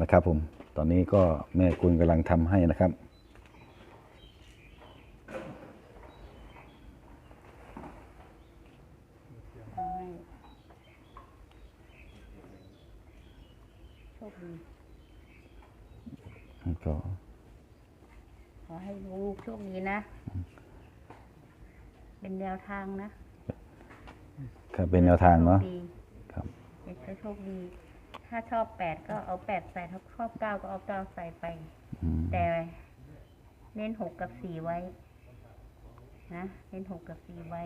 นะครับผมตอนนี้ก็แม่กุลกำลังทำให้นะครับขอให้โชคดีก็ขอให้ลูกโชคดีนะ เป็นแนวทางนะ ครับเป็นแนวทางเนาะโชคดีครับเด็กก็โชคดี ถ้าชอบแปดก็เอาแปดใส่ถ้าชอบเก้าก็เอาเก้าใส่ไป อืมแต่เน้นหกกับสี่ไว้ นะเน้นหกกับสี่ไว้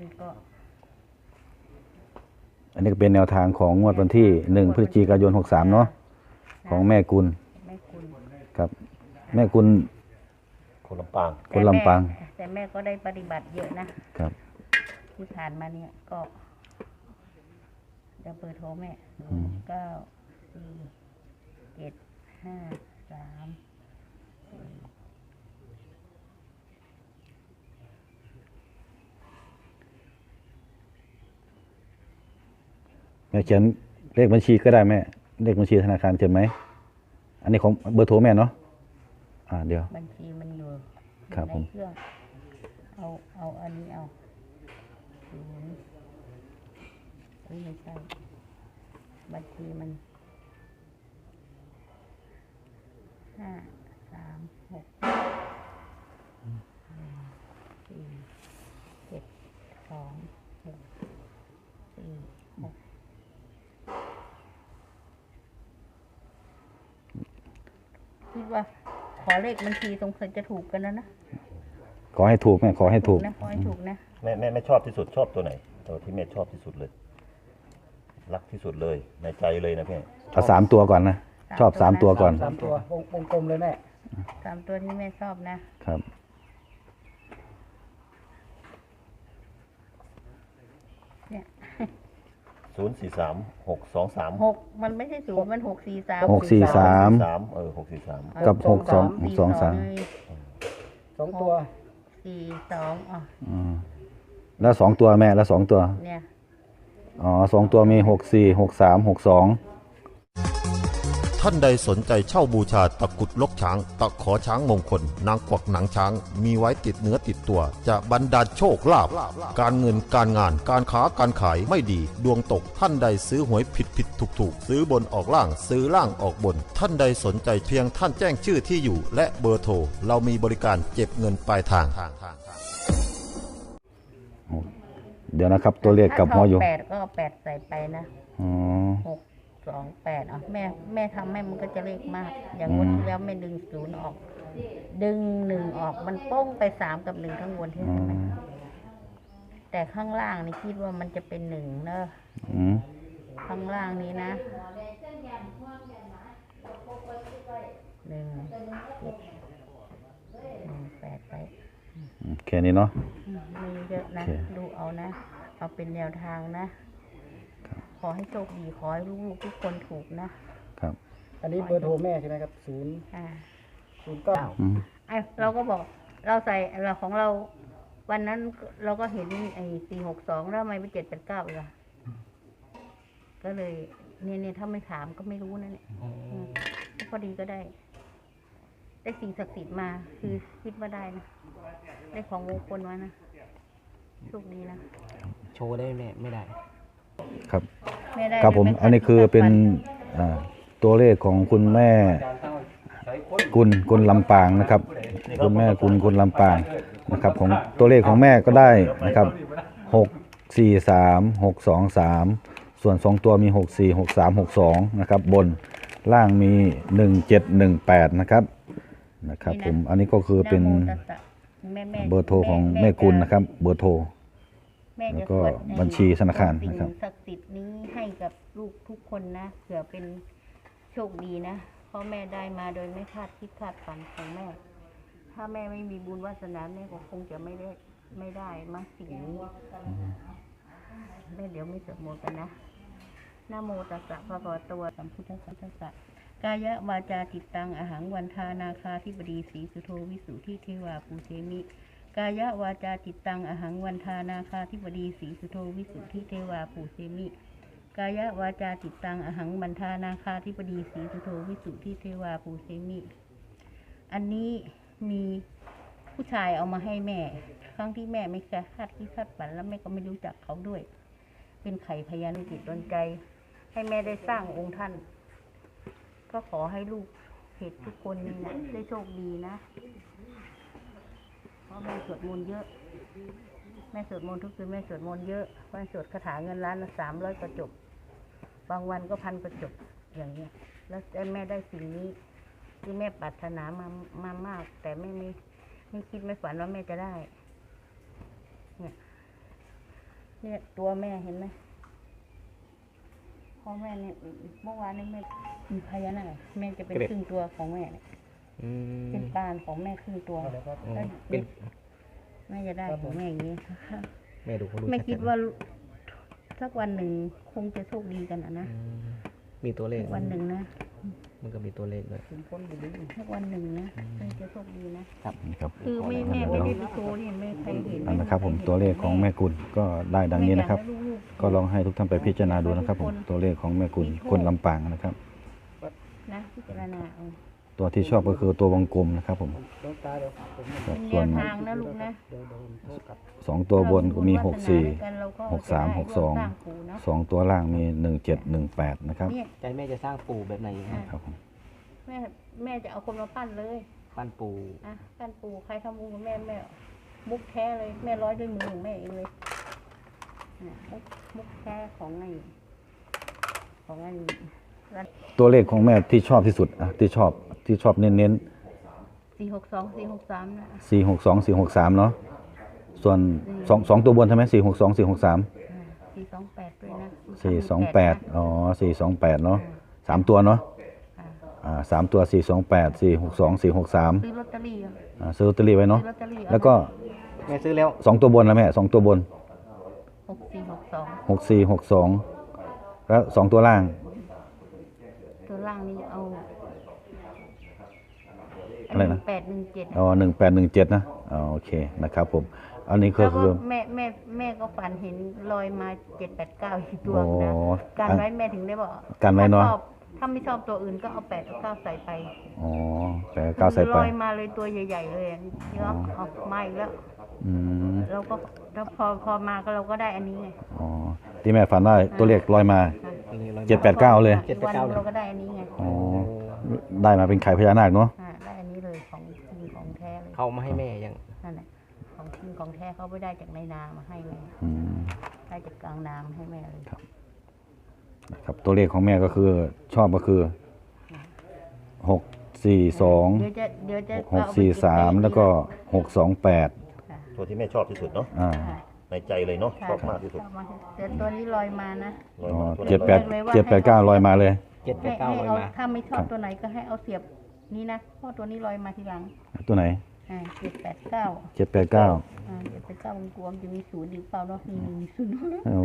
นี่ก็อันนี้ก็เป็นแนวทางของงวดวันที่หนึ่งพฤศจิกายนหกสามเนาะของแม่กุลแม่คุณครับ แม่กุลคนลำปาง คนลำปางแต่แม่แต่แม่ก็ได้ปฏิบัติเยอะนะ ครับ ที่ผ่านมาเนี่ยก็ เดี๋ยวเบอร์โทรแม่อืม เก้าสี่เจ็ดห้าสามสี่แม่เขียนเลขบัญชีก็ได้แม่ เลขบัญชีธนาคารเขียนไหม อันนี้ของเบอร์โทรแม่เนาะ อ่าเดี๋ยว บัญชีมันอยู่ครับในผม เครื่อง เอาเอาอันนี้เอาศูนย์เอ้ยไม่ใช่บัญชีมันห้าสามหกหนึ่งสี่เจ็ดสองหกสี่หกคิดว่า ขอเลขบัญชีตรงเคยจะถูกกันแล้วนะขอให้ถูกแม่ขอให้ถูกนะขอให้ถูกนะ แม่แม่แม่ชอบที่สุดชอบตัวไหนตัวที่แม่ชอบที่สุดเลย รักที่สุดเลยในใจเลยนะแม่เอาสามตัวก่อนนะ ชอบสามตัวก่อน สามตัววงวงกลมเลยแม่สามตัวที่แม่ชอบนะครับ เนี่ยศูนย์สี่สามหกสองสามหกมันไม่ใช่ศูนย์มันหกสี่สามหกสี่สาม สามเออหกสี่สามกับหกสองสี่สองสามเลยสองตัวสี่สองอ๋ออืมแล้วสองตัวแม่แล้วสองตัว เนี่ย อ๋อสองตัวมีหกสี่หกสามหกสองท่านใดสนใจเช่าบูชาตะกรุดลกช้าง ตะขอช้างมงคล นางกวักหนังช้าง มีไว้ติดเนื้อติดตัว จะบรรดาลโชคลาภการเงินการงานการค้าการขายไม่ดี ดวงตกท่านใดซื้อหวยผิดผิดถูกถูกซื้อบนออกล่างซื้อล่างออกบน ท่านใดสนใจเพียงท่านแจ้งชื่อที่อยู่ และเบอร์โทรเรามีบริการเก็บเงินปลายทาง เดี๋ยวนะครับ ตัวเลขกับหัวอยู่ถ้าชบแปดก็เอาแปดใส่ไปนะอ๋อ หกสองแปดอะแม่แม่ทำให้มันก็จะเลขมาก อย่างวันอืม ที่แล้วไม่ดึงศูนย์ออก ดึงหนึ่งออกมันโป้งไปสามกับหนึ่งข้างบนที่อ๋อเห็นไหมแต่ข้างล่างนี่คิดว่ามันจะเป็นหนึ่งเนอะอืมข้างล่างนี้นะหนึ่งเจ็ดหนึ่งแปดไป แค่นี้เนาะอืมมีเยอะนะโอเคดูเอานะ เอาเป็นแนวทางนะ ขอให้โชคดีขอให้ลูกๆทุกคนถูกนะ ครับ อันนี้เบอร์โทรแม่ใช่ไหมครับศูนย์อ่าศูนย์เก้าอืมไอเราก็บอกเราใส่เราของเรา วันนั้นเราก็เห็นไอ้สี่หกสองแล้วทำไมไปเจ็ดแปดเก้าอีกล่ะก็เลยเนี่ยเนี่ยถ้าไม่ถามก็ไม่รู้นะเนี่ยอืมพอดีก็ได้ ได้สิ่งศักดิ์สิทธิ์มา คือคิดว่าได้นะได้ของมงคลมานะโชคดีนะโชว์ได้แม่ไม่ได้ครับไม่ได้ครับผมไม่คาดอันนี้คือเป็นฝัอ่าตัวเลขของคุณแม่ กุลกุลลำปางนะครับ คุณแม่กุลกุลลำปางนะครับ ของตัวเลขของแม่ก็ได้นะครับหกสี่สามหกสองสามส่วนสองตัวมีหกสี่หกสามหกสองนะครับ บนล่างมีหนึ่งเจ็ดหนึ่งแปดนะครับ นะครับ ผมอันนี้ก็คือเป็นนะโมตัสสะแม่แม่เบอร์โทรของแม่กุลนะครับ เบอร์โทรแม่แล้จะวก็สวดในบัญชีธนาคารสิ่งนะครับ ศักดิ์สิทธิ์นี้ให้กับลูกทุกคนนะเผื่อเป็นโชคดีนะเพราะแม่ได้มาโดยไม่คาดคิดคาดฝันของแม่ ถ้าแม่ไม่มีบุญวาสนาแม่ก็คงจะไม่ได้ไม่ได้มาสิ่งนี้แม่เดี๋ยวไม่สวดมนต์กันนะ นโมตัสสะภะคะวะโตสัมพุทธัสสะกายะวาจาจิตตังอหังวันทานาคาธิบดีสีสุโธวิสุทธิเทวาปูเชมิ กายะวาจาจิตตังอหังวันทานาคาธิบดีสีสุโธวิสุทธิเทวาปูเสมิ กายวาจาจิตตังอหังบันทานาคาธิปดีสีสุโธวิสุทธิเทวาปูเสมิ อันนี้มีผู้ชายเอามาให้แม่ ครั้งที่แม่ไม่เคยคาดคิดคาดฝันแล้วแม่ก็ไม่รู้จักเขาด้วย เป็นไข่พยานจิตดนใจ ให้แม่ได้สร้างองค์ท่าน ก็ขอให้ลูกเพจทุกคนนี่นะได้โชคดีนะ เพราะแม่สวดมนต์เยอะ แม่สวดมนต์ทุกคืนแม่สวดมนต์เยอะวันสวดคาถาเงินล้านสามร้อยกระจก บางวันก็พันกระจกอย่างเงี้ย แล้วแม่ได้สิ่งนี้ที่แม่ปรารถนามามามาก แต่ไม่ไม่ไม่คิดไม่ฝันว่าแม่จะได้ เนี่ย เนี่ยตัวแม่เห็นไหม พ่อแม่เนี่ยเมื่อวานนี้แม่มีพญานาคแม่จะเป็นเกร็ด ครึ่งตัวของแม่เนี่ยอืมเป็นปานของแม่ครึ่งตัวอ๋อแล้วเป็นแม่จะได้ของแม่อย่างนี้ แม่ดูเขาดูไม่ชัคิดๆว่าสักวันหนึ่งคงจะโชคดีกันอะนะอืมมีตัวเลข สักวันหนึ่งนะ มันก็มีตัวเลขด้วยถึงคนอยู่ดีสักวันหนึ่งนะคงจะโชคดีนะนะครับคือไม่แม่ไม่ได้ไปโชว์นี่ไม่ใครเห็นอันนะครับผมตัวเลขของแม่กุลก็ได้ดังนี้นะครับ ก็ลองให้ทุกท่านไปพิจารณาดูนะครับผมตัวเลขของแม่กุลคนลำปางนะครับนะพิจารณาเอา ตัวที่ชอบก็คือตัววงกลมนะครับผมดวงตาเดี๋ยวผมครับเป็นแนส่วนวทางนะลูกนะเดี๋ยวเดี๋ยวผมโทรกลับสองตัวบนก็มีหกสี่เราก็หกสามหกสองจะได้ร่วมร้างปู่เนอะสองตัวล่างมีหนึ่งเจ็ดหนึ่งแปดนะครับเนี่ยใจแม่จะสร้างปู่แบบไหนครับครับผมแม่แม่จะเอาคนมาปั้นเลยปั้นปู่อะปั้นปู่ใครทำบุญกับแม่แม่มุกแท้เลยแม่ร้อยด้วยมือของแม่เองเลยเนี่ยมุกมุกแท้ของไอ้ของไอ้รัน ตัวเลขของแม่ที่ชอบที่สุดอะที่ชอบที่ชอบเน้นสี่หกสองสี่หกสามนะๆสี่หกสองสี่หกสามเนาะส่วนสองสองตัวบนใช่ไหมสี่หกสองสี่หกสามสี่สองแปดด้วยนะสี่สองแปดอ๋อสี่สองแปดเนาะสามตัวเนาะอ่าอ่าสามตัวสี่สองแปดสี่หกสองสี่หกสามซื้อลอตเตอรี่อะอ่าซื้อลอตเตอรี่ไว้เนาะซื้อลอตเตอรี่เอาแล้วก็แม่ซื้อแล้วสองตัวบนแล้วแม่สองตัวบนหกสี่หกสองหกสี่หกสองแล้วสองตัวล่างตัว ล่างนี่เอาอะไรนะ แปดหนึ่งเจ็ดอ๋อหนึ่งแปดหนึ่งเจ็ดนะอ๋อโอเคนะครับผม อันนี้ก็แล้วคืก็อ แม่แม่แม่ก็ฝันเห็นลอยมาเจ็ดแปดเก้าอีกตัวโอ้นะการไว้แม่ถึงได้บอกกันไว้เนอะ ถ้ชอบถ้าไม่ชอบตัวอื่นก็เอาแปดเก้าใส่ไปอ๋อแปดเก้าใส่ไป ลอยมาเลยตัวใหญ่ๆเลยเนาะออกมาอีกแล้ว อืมเราก็แล้วพอพอมาก็เราก็ได้อันนี้ไง อ๋อที่แม่ฝันว่าตัวเลขลอยมาอันนี้ร้อย เจ็ดแปดเก้าเลยอีกวันหนึ่งเราก็ได้อันนี้ไงอ๋อ ได้มาเป็นไข่พญานาคเนาะอ่าได้อันนี้เลยของจริงของแท้เลยเขามาให้แม่ยังนั่นแหละของจริงของแท้เขาไม่ได้จากในนามาให้เลยอืม ได้จากกลางนามาให้แม่เลยครับ ตัวเลขของแม่ก็คือ ชอบก็คือหกสี่สองเดี๋ยวจะเดี๋ยวจะหกสี่สามแล้วก็หกสองแปดค่ะตัวที่แม่ชอบที่สุดเนาะอ่า ค่ะ ในใจเลยเนาะค่ะชอบมากที่สุดชอบมากแต่ตัวนี้ลอยมานะลอยอ๋อมาตัวไหนเจ็ดแปดเลยว่าเจ็ดแปดเก้าลอยมาเลย เจ็ดแปให้ดเก้าให้ร้อยเอามา ถ้าไม่ชอบตัวไหนก็ให้เอาเสียบนี้นะเพราะตัวนี้ลอยมาทีหลังตัวไหนอ่าเจ็ดแปดเก้าเจ็ดแปดเก้าอ่าเจ็ดแปดเก้ามันกลัวมันจะมีศูนย์หรือเปล่าเนาะมีหนึ่งมีศูนย์โอ้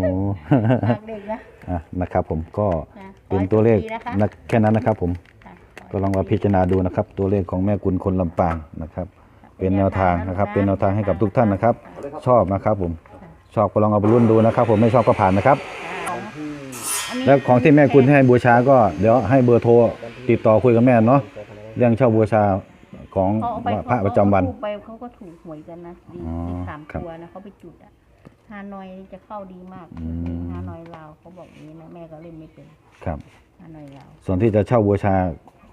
ฝากเด็กนะ อะนะครับผมก็นะเป็นตัวเลขขอให้โชคดีนะคะ นะแค่นั้นนะครับผมค่ะก็ลองมาพิจารณาดูนะครับ ตัวเลขของแม่กุลคนลำปางนะครับ เป็นแนวทางนะครับ เป็นแนวทางให้กับทุกท่านนะครับ ชอบนะครับผม ชอบก็ลองเอาไปรุ่นดูนะครับ ผมไม่ชอบก็ผ่านนะครับอันนี้แล้วของที่แม่กุลให้บูชาก็เดี๋ยวให้เบอร์โทรติดต่อคุยกับแม่เนาะเรื่องเช่าบูชาของเขาเอาไปพระประจำวัน เขาเอาไปเขาก็ถูกหวยกันนะดีอ๋อดีสามครับตัวนะเขาไปจุดอะฮานอยนี่จะเข้าดีมากอืม ฮานอยลาวเขาบอกอย่างนี้นะแม่ก็เล่นไม่เป็นครับ ฮานอยลาวส่วนที่จะเช่าบูชา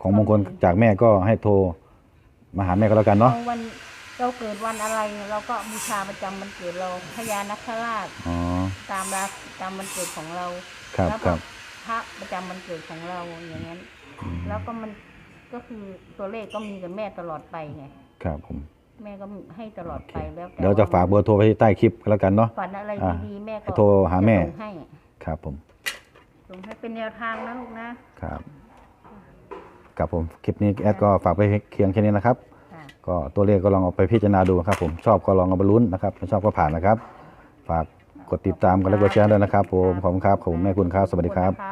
ของมงคลจากแม่ก็ให้โทรมาหาแม่ก็แล้วกันเนาะ เอาวัน เราเกิดวันอะไร เราก็บูชาประจำวันเกิดเราพญานาคราชอ๋อ ตามราตามวันเกิดของเราครับแล้วคก็รับ พระประจำวันเกิดของเราอย่างนั้นแล้วก็มันก็คือตัวเลขก็มีกับแม่ตลอดไปไงครับผม แม่ก็ให้ตลอดไปแล้วแต่เดี๋ยวจะฝากเบอร์โทรไว้ที่ใต้คลิปก็แล้วกันเนาะ ฝันอะไรอะดีๆแม่ก็ให้โทรหาแม่ จะส่งให้ครับผม ส่งให้เป็นแนวทางนะลูกนะ ครับ ครับผม คลิปนี้แอดก็ฝากไปเคียงแค่นี้นะครับค่ะ ก็ตัวเลขก็ลองเอาไปพิจารณาดูครับผมชอบก็ลองเอาไปลุ้นนะครับไม่ชอบก็ผ่านนะครับ ฝากกดติดตามกันและกดแชร์ด้วยนะครับผมขอบคุณครับขอบคุณแม่คุณครับสวัสดีครับ